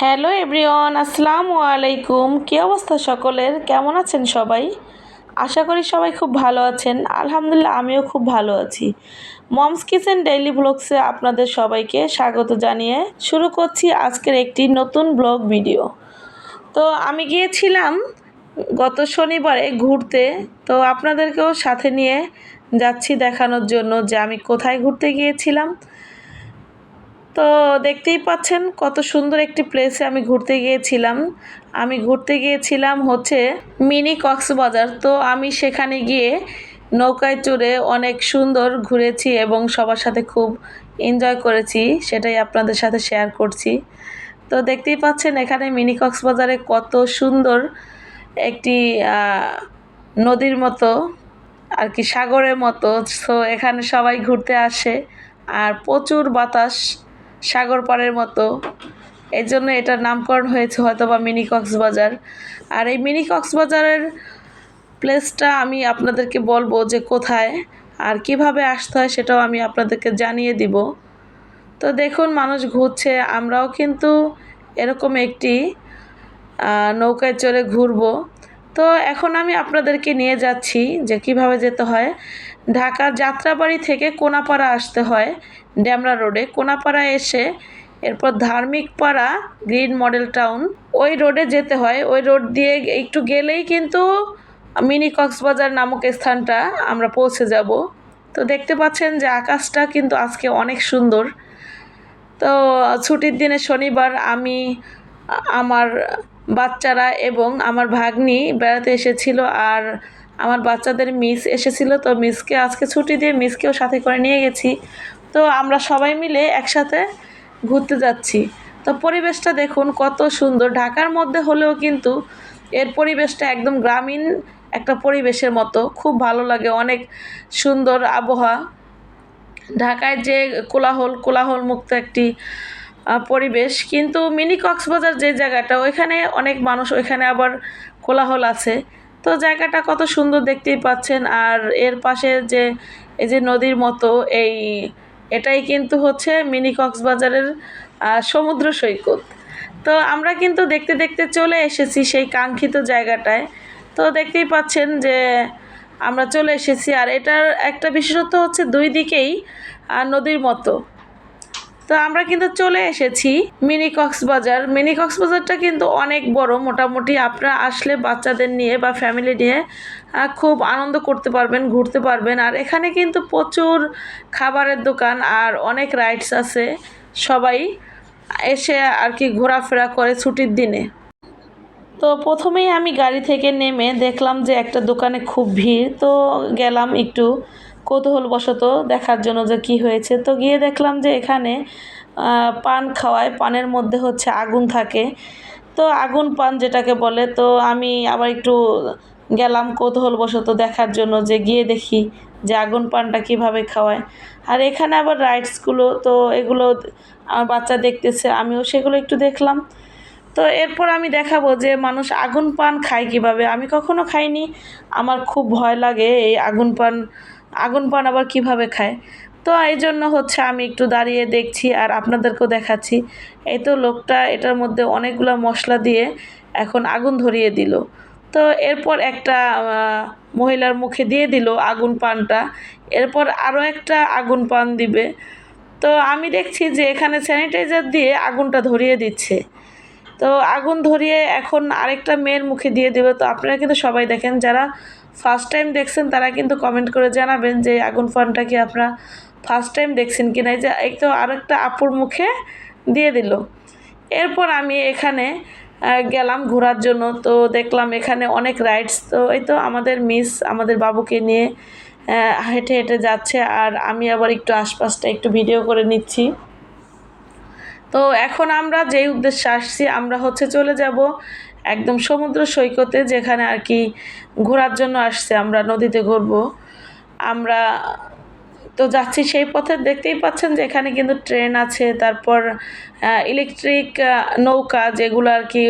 Hello everyone, আসসালামু আলাইকুম। কী অবস্থা সকলের? কেমন আছেন সবাই? আশা করি সবাই খুব ভালো আছেন। আলহামদুলিল্লাহ, আমিও খুব ভালো আছি। মমস কিচেন ডেইলি ব্লগসে আপনাদের সবাইকে স্বাগত জানিয়ে শুরু করছি আজকের একটি নতুন ব্লগ ভিডিও। তো আমি গিয়েছিলাম গত শনিবারে ঘুরতে। তো আপনাদেরকেও সাথে নিয়ে যাচ্ছি দেখানোর জন্য যে আমি কোথায় ঘুরতে গিয়েছিলাম। তো দেখতেই পাচ্ছেন কত সুন্দর একটি প্লেসে আমি ঘুরতে গিয়েছিলাম। আমি ঘুরতে গিয়েছিলাম হচ্ছে মিনি কক্সবাজার। তো আমি সেখানে গিয়ে নৌকায় চড়ে অনেক সুন্দর ঘুরেছি এবং সবার সাথে খুব এনজয় করেছি, সেটাই আপনাদের সাথে শেয়ার করছি। তো দেখতেই পাচ্ছেন এখানে মিনি কক্সবাজারে কত সুন্দর একটি নদীর মতো, আর কি সাগরের মতো। তো এখানে সবাই ঘুরতে আসে, আর প্রচুর বাতাস। সাগর পাড়ের মতো। এই জন্য এটার নামকরণ হয়েছে হয়তো বা মিনি কক্সবাজার। আর এই মিনি কক্সবাজারের প্লেসটা আমি আপনাদেরকে বলব যে কোথায় আর কীভাবে আসতে হয় সেটাও আমি আপনাদেরকে জানিয়ে দিব। তো দেখুন, মানুষ ঘুরছে। আমরাও কিন্তু এরকম একটি নৌকায় চড়ে ঘুরবো। তো এখন আমি আপনাদেরকে নিয়ে যাচ্ছি যে কীভাবে যেতে হয়। ঢাকার যাত্রাবাড়ি থেকে কোনাপাড়া আসতে হয়। ড্যামরা রোডে কোনাপাড়া এসে এরপর ধার্মিক পাড়া, গ্রিন মডেল টাউন। ওই রোডে যেতে হয়। ওই রোড দিয়ে একটু গেলেই কিন্তু মিনি কক্সবাজার নামক স্থানটা আমরা পৌঁছে যাব। তো দেখতে পাচ্ছেন যে আকাশটা কিন্তু আজকে অনেক সুন্দর। তো ছুটির দিনে শনিবার আমি, আমার বাচ্চারা এবং আমার ভাগ্নি বেড়াতে এসেছিল আর আমার বাচ্চাদের মিস এসেছিল, তো মিসকে আজকে ছুটি দিয়ে মিসকেও সাথে করে নিয়ে গেছি। তো আমরা সবাই মিলে একসাথে ঘুরতে যাচ্ছি। তো পরিবেশটা দেখুন, কত সুন্দর। ঢাকার মধ্যে হলেও কিন্তু এর পরিবেশটা একদম গ্রামীণ একটা পরিবেশের মতো। খুব ভালো লাগে, অনেক সুন্দর আবহাওয়া। ঢাকায় যে কোলাহল কোলাহল মুক্ত একটি পরিবেশ। কিন্তু মিনি কক্সবাজার যে জায়গাটা, ওইখানে অনেক মানুষ, ওইখানে আবার কোলাহল আছে। তো জায়গাটা কত সুন্দর দেখতেই পাচ্ছেন। আর এর পাশে যে, এই যে নদীর মতো, এই, এটাই কিন্তু হচ্ছে মিনি কক্সবাজারের সমুদ্র সৈকত। তো আমরা কিন্তু দেখতে দেখতে চলে এসেছি সেই কাঙ্ক্ষিত জায়গাটায়। তো দেখতেই পাচ্ছেন যে, আমরা চলে এসেছি। আর এটার একটা বিশেষত্ব হচ্ছে দুই দিকেই নদীর মতো। তো আমরা কিন্তু চলে এসেছি মিনি কক্সবাজার। মিনি কক্সবাজারটা কিন্তু অনেক বড়, মোটামুটি আপনারা আসলে বাচ্চাদের নিয়ে বা ফ্যামিলি নিয়ে খুব আনন্দ করতে পারবেন, ঘুরতে পারবেন। আর এখানে কিন্তু প্রচুর খাবারের দোকান আর অনেক রাইডস আছে। সবাই এসে আর কি ঘোরাফেরা করে ছুটির দিনে। তো প্রথমেই আমি গাড়ি থেকে নেমে দেখলাম যে একটা দোকানে খুব ভিড়, তো গেলাম একটু। কৌতূহলবশত দেখার জন্য যে কি হয়েছে। তো গিয়ে দেখলাম যে এখানে পান খাওয়ায়। পানের মধ্যে হচ্ছে আগুন থাকে। তো আগুন পান যেটাকে বলে, তো আমি আবার একটু গেলাম কৌতূহলবশত দেখার জন্য যে গিয়ে দেখি যে আগুন পানটা কীভাবে খাওয়ায়। আর এখানে আবার রাইডসগুলো, তো এগুলো আমার বাচ্চা দেখতেছে, আমিও সেগুলো একটু দেখলাম। তো এরপর আমি দেখাবো যে মানুষ আগুন পান খায় কীভাবে। আমি কখনো খাইনি। আমার খুব ভয় লাগে এই আগুন পান আগুন পান আবার কীভাবে খায়? তো এই জন্য হচ্ছে আমি একটু দাঁড়িয়ে দেখছি আর আপনাদেরকেও দেখাচ্ছি। এই তো লোকটা এটার মধ্যে অনেকগুলো মশলা দিয়ে এখন আগুন ধরিয়ে দিল। তো এরপর একটা মহিলার মুখে দিয়ে দিল আগুন পানটা এরপর আরও একটা আগুন পান দিবে। তো আমি দেখছি যে এখানে স্যানিটাইজার দিয়ে আগুনটা ধরিয়ে দিচ্ছে। তো আগুন ধরিয়ে এখন আরেকটা মেয়ের মুখে দিয়ে দেবে। তো আপনারা কিন্তু সবাই দেখেন, যারা ফার্স্ট টাইম দেখছেন, তারা কিন্তু কমেন্ট করে জানাবেন যে আগুন ফানটা কি আপনারা ফার্স্ট টাইম দেখছেন কি না যে এই তো আরেকটা আপুর মুখে দিয়ে দিল। এরপর আমি এখানে গেলাম ঘোরার জন্য। তো দেখলাম এখানে অনেক রাইডস তো এই তো আমাদের মিস আমাদের বাবুকে নিয়ে হেঁটে হেঁটে যাচ্ছে। আর আমি আবার একটু আশপাশটা একটু ভিডিও করে নিচ্ছি। তো এখন আমরা যেই উদ্দেশ্যে আসছি, আমরা হচ্ছে চলে যাব একদম সমুদ্র সৈকতে, যেখানে আর কি ঘোরার জন্য আসছে, আমরা নদীতে ঘুরবো। আমরা তো যাচ্ছি সেই পথে, দেখতেই পাচ্ছেন যে এখানে কিন্তু ট্রেন আছে, তারপর ইলেকট্রিক নৌকা, যেগুলো আর কি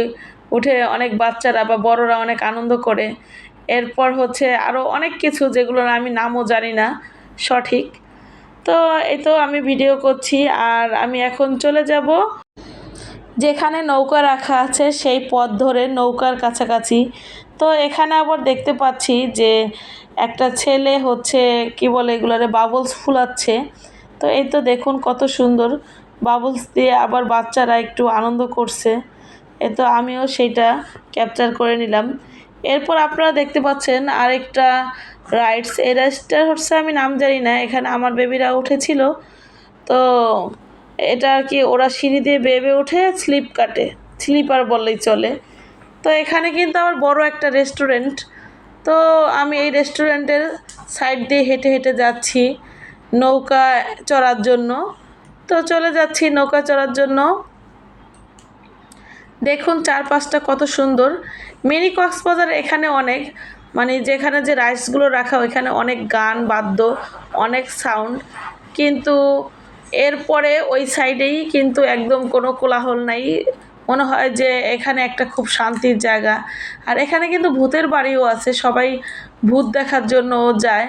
উঠে অনেক বাচ্চারা বা বড়রা অনেক আনন্দ করে। এরপর হচ্ছে আরও অনেক কিছু, যেগুলোর আমি নামও জানি না সঠিক। তো এই তো আমি ভিডিও করছি আর আমি এখন চলে যাব। যেখানে নৌকা রাখা আছে সেই পথ ধরে নৌকার কাছাকাছি। তো এখানে আবার দেখতে পাচ্ছি যে একটা ছেলে হচ্ছে, কি বলে এগুলারে বাবলস ফুলাচ্ছে। তো এই তো দেখুন কত সুন্দর। বাবলস দিয়ে আবার বাচ্চারা একটু আনন্দ করছে। এ তো আমিও সেইটা ক্যাপচার করে নিলাম। এরপর আপনারা দেখতে পাচ্ছেন আরেকটা রাইডস এই রাইডসটা হচ্ছে, আমি নাম জানি না, এখানে আমার বেবিরা উঠেছিল। তো এটা আর কি, ওরা সিঁড়ি দিয়ে বেবে উঠে স্লিপ কাটে স্লিপার বললেই চলে। তো এখানে কিন্তু আমার বড় একটা রেস্টুরেন্ট তো আমি এই রেস্টুরেন্টের সাইড দিয়ে হেঁটে হেঁটে যাচ্ছি নৌকা চড়ার জন্য। তো চলে যাচ্ছি নৌকা চড়ার জন্য। দেখুন চারপাশটা কত সুন্দর। মিনি কক্সবাজার এখানে অনেক মানে যেখানে যে রাইসগুলো রাখা, ওইখানে অনেক গান, বাদ্য, অনেক সাউন্ড কিন্তু এরপরে ওই সাইডেই কিন্তু একদম কোনো কোলাহল নাই। মনে হয় যে এখানে একটা খুব শান্তির জায়গা। আর এখানে কিন্তু ভূতের বাড়িও আছে, সবাই ভূত দেখার জন্য যায়।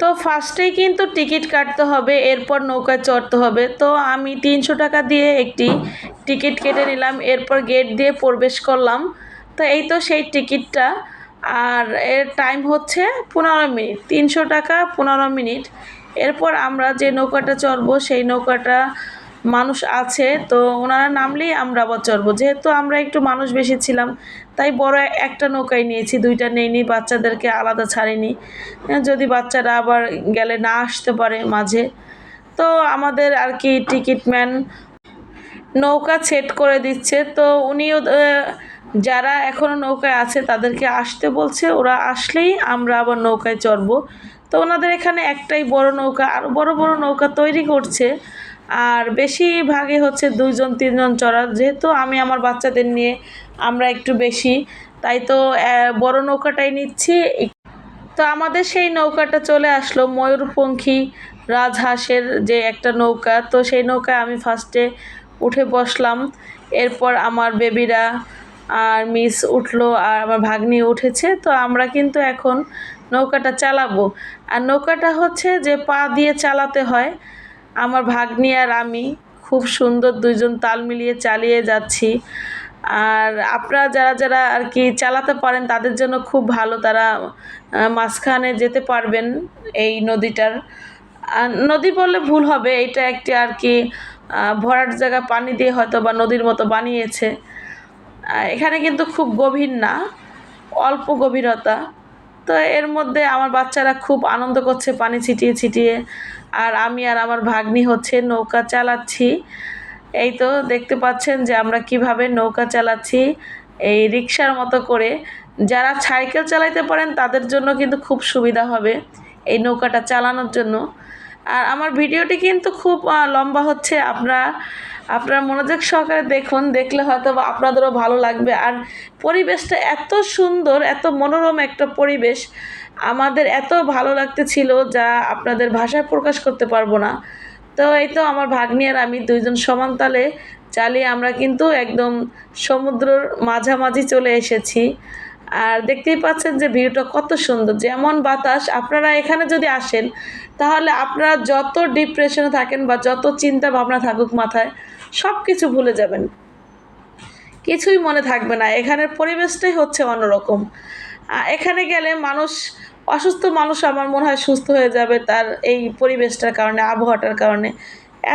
তো ফার্স্টেই কিন্তু টিকিট কাটতে হবে, এরপর নৌকা চড়তে হবে। তো আমি তিনশো টাকা দিয়ে একটি টিকিট কেটে নিলাম, এরপর গেট দিয়ে প্রবেশ করলাম। তো এই তো সেই টিকিটটা আর এর টাইম হচ্ছে পনেরো মিনিট, তিনশো টাকা পনেরো মিনিট। এরপর আমরা যে নৌকাটা চড়বো, সেই নৌকাটা মানুষ আছে, তো ওনারা নামলেই আমরা আবার চড়বো। যেহেতু আমরা একটু মানুষ বেশি ছিলাম, তাই বড় একটা নৌকায় নিয়েছি, দুইটা নেইনি, বাচ্চাদেরকে আলাদা ছাড়িনি। যদি বাচ্চারা আবার গেলে না আসতে পারে মাঝে। তো আমাদের আর কি টিকিট ম্যান নৌকা সেট করে দিচ্ছে, তো উনিও যারা এখনও নৌকায় আছে তাদেরকে আসতে বলছে, ওরা আসলেই আমরা আবার নৌকায় চড়বো। তো ওনাদের এখানে একটাই বড় নৌকা আরও বড় বড় নৌকা তৈরি করছে। আর বেশিরভাগই হচ্ছে দুইজন, তিনজন চড়া। যেহেতু আমি আমার বাচ্চাদের নিয়ে আমরা একটু বেশি, তাই তো বড় নৌকাটাই নিচ্ছি। তো আমাদের সেই নৌকাটা চলে আসলো ময়ূরপঙ্খী রাজহাঁসের যে একটা নৌকা। তো সেই নৌকায় আমি ফার্স্টে উঠে বসলাম। এরপর আমার বেবিরা আর মিস উঠল আর আমার ভাগ্নি উঠেছে। তো আমরা কিন্তু এখন নৌকাটা চালাবো। আর নৌকাটা হচ্ছে যে পা দিয়ে চালাতে হয়। আমার ভাগ্নি আর আমি খুব সুন্দর দুইজন তাল মিলিয়ে চালিয়ে যাচ্ছি। আর আপনারা যারা যারা আর কি চালাতে পারেন, তাদের জন্য খুব ভালো। তারা মাঝখানে যেতে পারবেন এই নদীটার। নদী বললে ভুল হবে, এটা একটি আর কি ভরাট জায়গা, পানি দিয়ে হয়তো বা নদীর মতো বানিয়েছে। এখানে কিন্তু খুব গভীর না, অল্প গভীরতা। তো এর মধ্যে আমার বাচ্চারা খুব আনন্দ করছে পানি ছিটিয়ে ছিটিয়ে। আর আমি আর আমার ভাগ্নি হচ্ছে নৌকা চালাচ্ছি। এই তো দেখতে পাচ্ছেন যে আমরা কীভাবে নৌকা চালাচ্ছি এই রিক্সার মতো করে। যারা সাইকেল চালাইতে পারেন, তাদের জন্য কিন্তু খুব সুবিধা হবে এই নৌকাটা চালানোর জন্য। আর আমার ভিডিওটি কিন্তু খুব লম্বা হচ্ছে। আপনারা আপনারা মনোযোগ সহকারে দেখুন, দেখলে হয়তো আপনাদেরও ভালো লাগবে। আর পরিবেশটা এত সুন্দর, এত মনোরম একটা পরিবেশ আমাদের এত ভালো লাগতেছিল যা আপনাদের ভাষায় প্রকাশ করতে পারব না। তো এই তো আমার ভাগ্নি আর আমি দুইজন সমান তালে চালিয়ে আমরা কিন্তু একদম সমুদ্রর মাঝামাঝি চলে এসেছি। আর দেখতেই পাচ্ছেন যে ভিউটা কত সুন্দর। যেমন বাতাস, আপনারা এখানে যদি আসেন, তাহলে আপনারা যত ডিপ্রেশনে থাকেন বা যত চিন্তা ভাবনা থাকুক মাথায় সব কিছু ভুলে যাবেন। কিছুই মনে থাকবে না। এখানের পরিবেশটাই হচ্ছে অন্যরকম। এখানে গেলে মানুষ, অসুস্থ মানুষ আমার মনে হয় সুস্থ হয়ে যাবে তার এই পরিবেশটার কারণে, আবহাওয়াটার কারণে।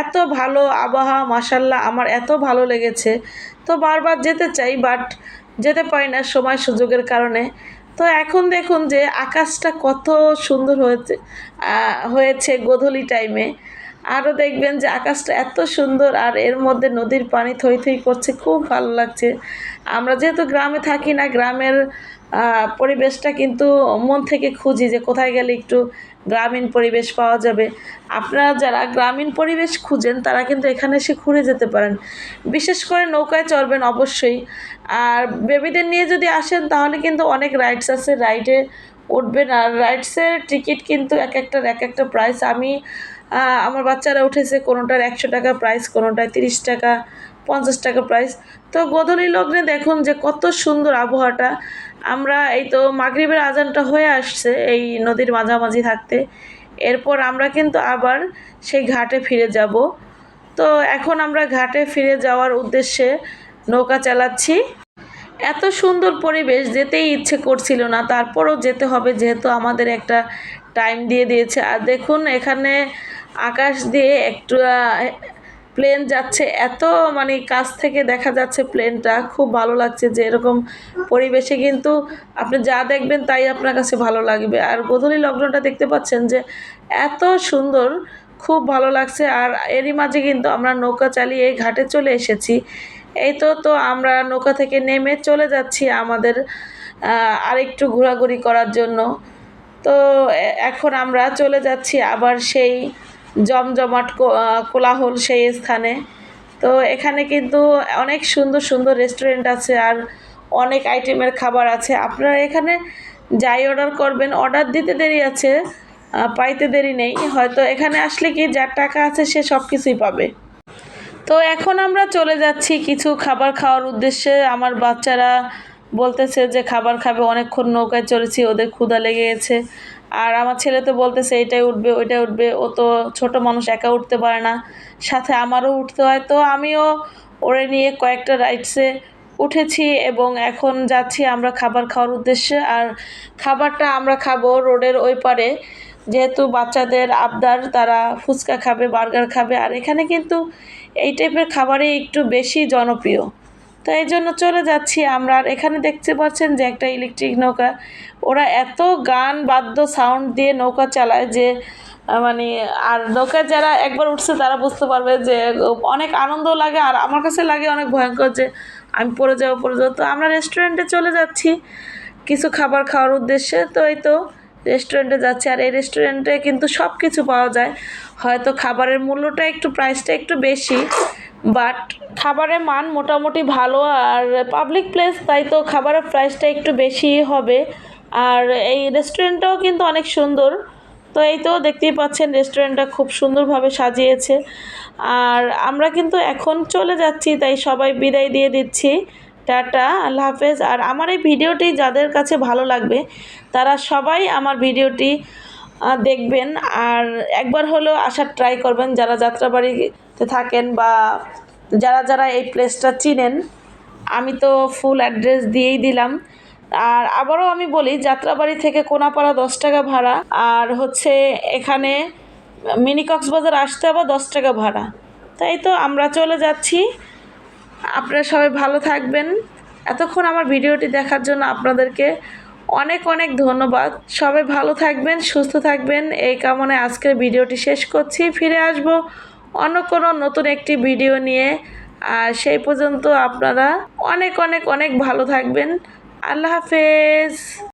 এত ভালো আবহাওয়া মাসাল্লাহ আমার এত ভালো লেগেছে। তো বারবার যেতে চাই বাট যেতে পারি না সময় সুযোগের কারণে। তো এখন দেখুন যে আকাশটা কত সুন্দর হয়েছে হয়েছে গোধূলি টাইমে আরও দেখবেন যে আকাশটা এত সুন্দর আর এর মধ্যে নদীর পানি থই থই করছে, খুব ভালো লাগছে। আমরা যেহেতু গ্রামে থাকি না, গ্রামের পরিবেশটা কিন্তু মন থেকে খুঁজি যে কোথায় গেলে একটু গ্রামীণ পরিবেশ পাওয়া যাবে। আপনারা যারা গ্রামীণ পরিবেশ খুঁজেন, তারা কিন্তু এখানে এসে ঘুরে যেতে পারেন। বিশেষ করে নৌকায় চড়বেন অবশ্যই। আর বেবিদের নিয়ে যদি আসেন, তাহলে কিন্তু অনেক রাইডস আছে। রাইডে উঠবেন। আর রাইডসের টিকিট কিন্তু এক একটার এক একটা প্রাইস আমি আমার বাচ্চারা উঠেছে, কোনোটার একশো টাকা প্রাইস কোনোটায় তিরিশ টাকা, পঞ্চাশ টাকা প্রাইস তো গোধূলি লগ্নে দেখুন যে কত সুন্দর আবহাওয়াটা। আমরা এই তো মাগরিবের আজানটা হয়ে আসছে, এই নদীর মাঝামাঝি থাকতে। এরপর আমরা কিন্তু আবার সেই ঘাটে ফিরে যাব। তো এখন আমরা ঘাটে ফিরে যাওয়ার উদ্দেশ্যে নৌকা চালাচ্ছি। এত সুন্দর পরিবেশ, যেতেই ইচ্ছে করছিল না। তারপরও যেতে হবে, যেহেতু আমাদের একটা টাইম দিয়ে দিয়েছে। আর দেখুন, এখানে আকাশ দিয়ে একটু প্লেন যাচ্ছে, এত মানে কাছ থেকে দেখা যাচ্ছে প্লেনটা খুব ভালো লাগছে যে এরকম পরিবেশে কিন্তু আপনি যা দেখবেন তাই আপনার কাছে ভালো লাগবে। আর গোধূলি লগ্নটা দেখতে পাচ্ছেন যে এত সুন্দর, খুব ভালো লাগছে। আর এরই মাঝে কিন্তু আমরা নৌকা চালিয়ে এই ঘাটে চলে এসেছি। এই তো তো আমরা নৌকা থেকে নেমে চলে যাচ্ছি আমাদের আরেকটু ঘোরাঘুরি করার জন্য। তো এখন আমরা চলে যাচ্ছি আবার সেই জমজমাট কোলাহল সেই স্থানে। তো এখানে কিন্তু অনেক সুন্দর সুন্দর রেস্টুরেন্ট আছে আর অনেক আইটেমের খাবার আছে। আপনারা এখানে যাই অর্ডার করবেন অর্ডার দিতে দেরি আছে পাইতে দেরি নেই। হয়তো এখানে আসলে কি যার টাকা আছে সে সব কিছুই পাবে। তো এখন আমরা চলে যাচ্ছি কিছু খাবার খাওয়ার উদ্দেশ্যে। আমার বাচ্চারা বলতেছে যে খাবার খাবে, অনেকক্ষণ নৌকায় চলেছি ওদের ক্ষুধা লেগে গেছে। আর আমার ছেলে তো বলতেছে, এটাই উঠবে, ওইটাই উঠবে। ও তো ছোট মানুষ, একা উঠতে পারে না। সাথে আমারও উঠতে হয়। তো আমিও ওরে নিয়ে কয়েকটা রাইডসে উঠেছি এবং এখন যাচ্ছি আমরা খাবার খাওয়ার উদ্দেশ্যে। আর খাবারটা আমরা খাব রোডের ওই পারে। যেহেতু বাচ্চাদের আবদার, তারা ফুচকা খাবে, বার্গার খাবে। আর এখানে কিন্তু এই টাইপের খাবারই একটু বেশি জনপ্রিয়। তো এই জন্য চলে যাচ্ছি আমরা। আর এখানে দেখতে পাচ্ছেন যে একটা ইলেকট্রিক নৌকা। ওরা এত গান, বাদ্য সাউন্ড দিয়ে নৌকা চালায় যে মানে আর নৌকা যারা একবার উঠছে তারা বুঝতে পারবে যে, অনেক আনন্দ লাগে। আর আমার কাছে লাগে অনেক ভয়ঙ্কর যে, আমি পড়ে যাব পড়ে যাব। তো আমরা রেস্টুরেন্টে চলে যাচ্ছি। কিছু খাবার খাওয়ার উদ্দেশ্যে। তো এই তো রেস্টুরেন্টে যাচ্ছি আর এই রেস্টুরেন্টে কিন্তু সব কিছু পাওয়া যায়। হয়তো খাবারের মূল্যটা একটু প্রাইসটা একটু বেশি বাট খাবারের মান মোটামুটি ভালো আর পাবলিক প্লেস তাই তো খাবারের প্রাইসটা একটু বেশি হবে। আর এই রেস্টুরেন্টটাও কিন্তু অনেক সুন্দর। তো এই তো দেখতেই পাচ্ছেন রেস্টুরেন্টটা খুব সুন্দরভাবে সাজিয়েছে। আর আমরা কিন্তু এখন চলে যাচ্ছি, তাই সবাই বিদায় দিয়ে দিচ্ছি। টাটা, আল্লাহ হাফেজ। আর আমার এই ভিডিওটি যাদের কাছে ভালো লাগবে, তারা সবাই আমার ভিডিওটি দেখবেন। আর একবার হলেও আসার ট্রাই করবেন, যারা যাত্রাবাড়িতে থাকেন বা যারা যারা এই প্লেসটা চিনেন, আমি তো ফুল অ্যাড্রেস দিয়েই দিলাম। আর আবারও আমি বলি, যাত্রাবাড়ি থেকে কোনাপাড়া দশ টাকা ভাড়া, আর হচ্ছে এখানে মিনি কক্সবাজার আসতে আবার দশ টাকা ভাড়া। তাই তো আমরা চলে যাচ্ছি। আপনারা সবাই ভালো থাকবেন। এতক্ষণ আমার ভিডিওটি দেখার জন্য আপনাদেরকে অনেক অনেক ধন্যবাদ। সবাই ভালো থাকবেন, সুস্থ থাকবেন। এই কামনায় আজকের ভিডিওটি শেষ করছি। ফিরে আসব অন্য কোনো নতুন একটি ভিডিও নিয়ে। আর সেই পর্যন্ত আপনারা অনেক অনেক অনেক ভালো থাকবেন। আল্লাহ হাফেজ।